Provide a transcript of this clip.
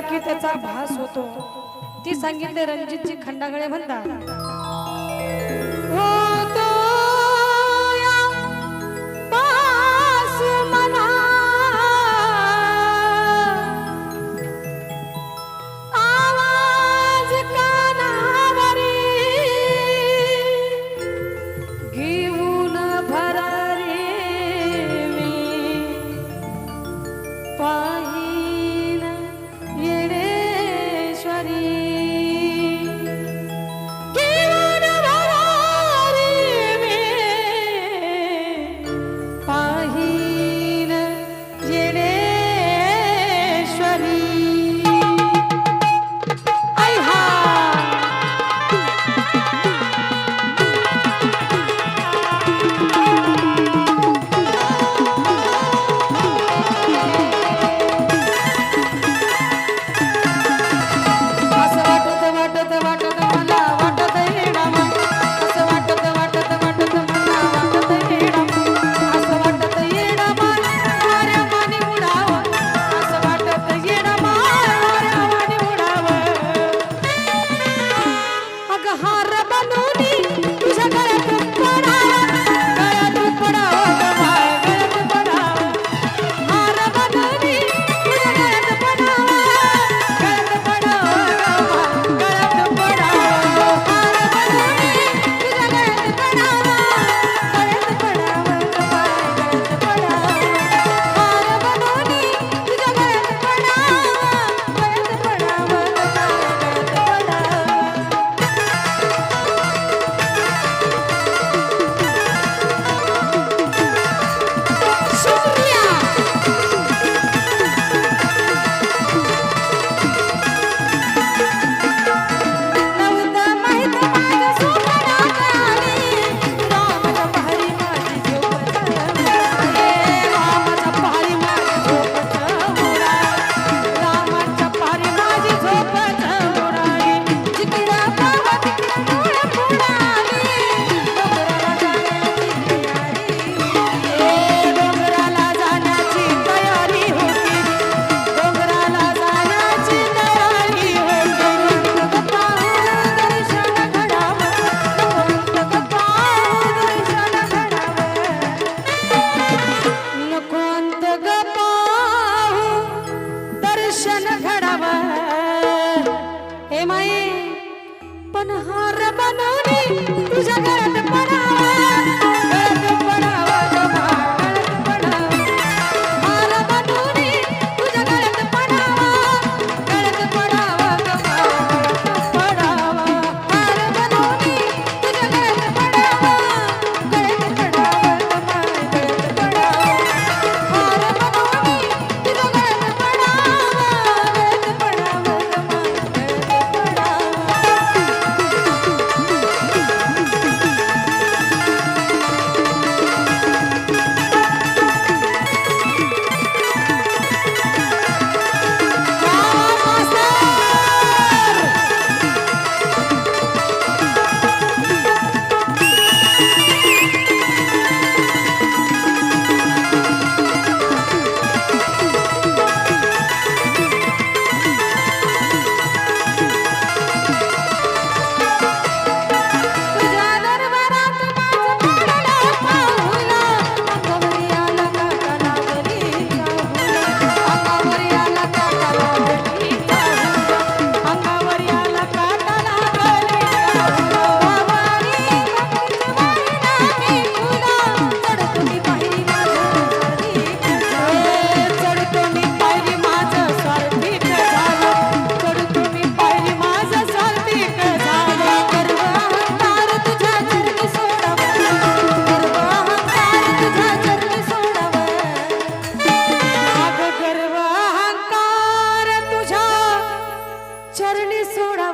की त्याचा भास होतो. ती सांगितले रणजितची खंडागळे म्हणतात tesoro.